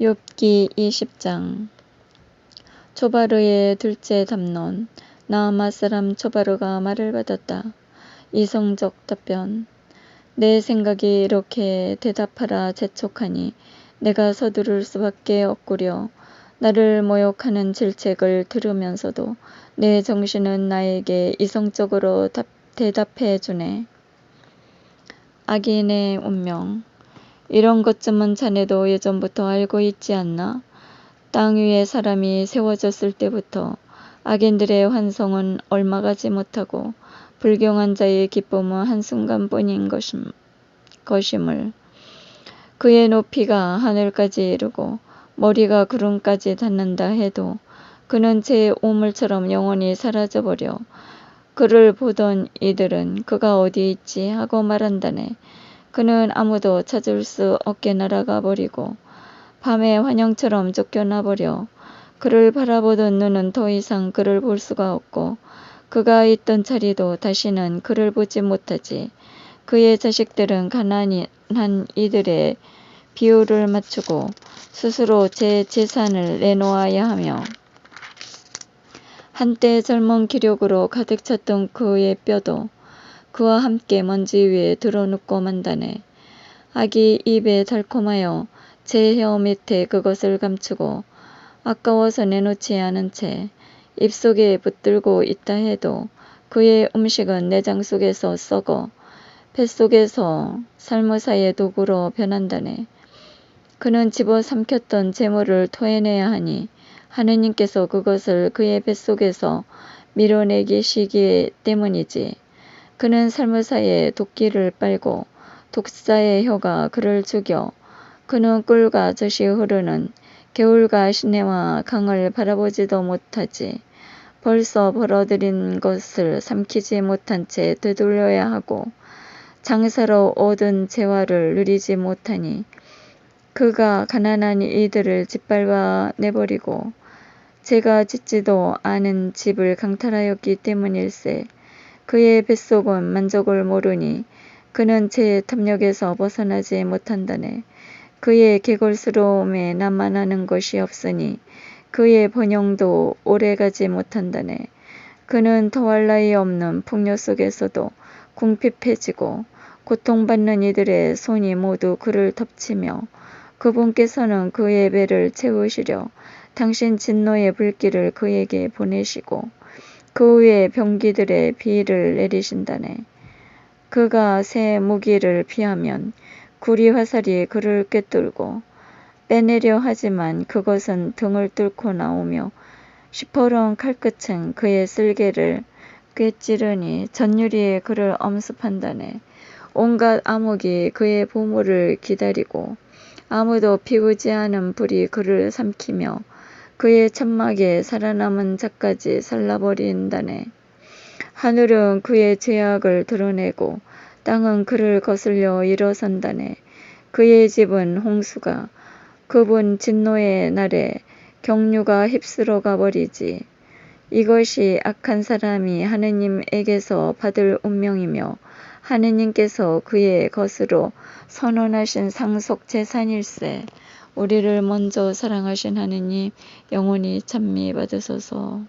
욥기 20장 초바르의 둘째 담론 나아마 사람 초바르가 말을 받았다. 이성적 답변 내 생각이 이렇게 대답하라 재촉하니 내가 서두를 수밖에 없구려 나를 모욕하는 질책을 들으면서도 내 정신은 나에게 이성적으로 답, 대답해 주네. 악인의 운명 이런 것쯤은 자네도 예전부터 알고 있지 않나? 땅 위에 사람이 세워졌을 때부터 악인들의 환성은 얼마 가지 못하고 불경한 자의 기쁨은 한순간뿐인 것임, 것임을 그의 높이가 하늘까지 이르고 머리가 구름까지 닿는다 해도 그는 제 오물처럼 영원히 사라져버려 그를 보던 이들은 그가 어디 있지 하고 말한다네. 그는 아무도 찾을 수 없게 날아가 버리고 밤에 환영처럼 쫓겨나 버려 그를 바라보던 눈은 더 이상 그를 볼 수가 없고 그가 있던 자리도 다시는 그를 보지 못하지. 그의 자식들은 가난한 이들의 비율을 맞추고 스스로 제 재산을 내놓아야 하며 한때 젊은 기력으로 가득 찼던 그의 뼈도 그와 함께 먼지 위에 드러눕고 만다네. 아기 입에 달콤하여 제 혀 밑에 그것을 감추고 아까워서 내놓지 않은 채 입속에 붙들고 있다 해도 그의 음식은 내장 속에서 썩어 뱃속에서 살무사의 도구로 변한다네. 그는 집어 삼켰던 재물을 토해내야 하니 하느님께서 그것을 그의 뱃속에서 밀어내기 시기 때문이지. 그는 살무사의 도끼를 빨고 독사의 혀가 그를 죽여 그는 꿀과 젖이 흐르는 겨울과 시내와 강을 바라보지도 못하지. 벌써 벌어들인 것을 삼키지 못한 채 되돌려야 하고 장사로 얻은 재화를 누리지 못하니 그가 가난한 이들을 짓밟아 내버리고 제가 짓지도 않은 집을 강탈하였기 때문일세. 그의 뱃속은 만족을 모르니 그는 제 탐욕에서 벗어나지 못한다네. 그의 개걸스러움에 남만하는 것이 없으니 그의 번영도 오래가지 못한다네. 그는 더할 나위 없는 풍요 속에서도 궁핍해지고 고통받는 이들의 손이 모두 그를 덮치며 그분께서는 그의 배를 채우시려 당신 진노의 불길을 그에게 보내시고 그 위에 병기들의 비를 내리신다네. 그가 새 무기를 피하면 구리 화살이 그를 꿰뚫고 빼내려 하지만 그것은 등을 뚫고 나오며 시퍼런 칼끝은 그의 쓸개를 꿰찌르니 전유리에 그를 엄습한다네. 온갖 암흑이 그의 보물을 기다리고 아무도 피우지 않은 불이 그를 삼키며 그의 천막에 살아남은 자까지 살라버린다네. 하늘은 그의 죄악을 드러내고 땅은 그를 거슬려 일어선다네. 그의 집은 홍수가 그분 진노의 날에 경류가 휩쓸어 가버리지. 이것이 악한 사람이 하느님에게서 받을 운명이며 하느님께서 그의 것으로 선언하신 상속 재산일세. 우리를 먼저 사랑하신 하느님 영원히 찬미 받으소서.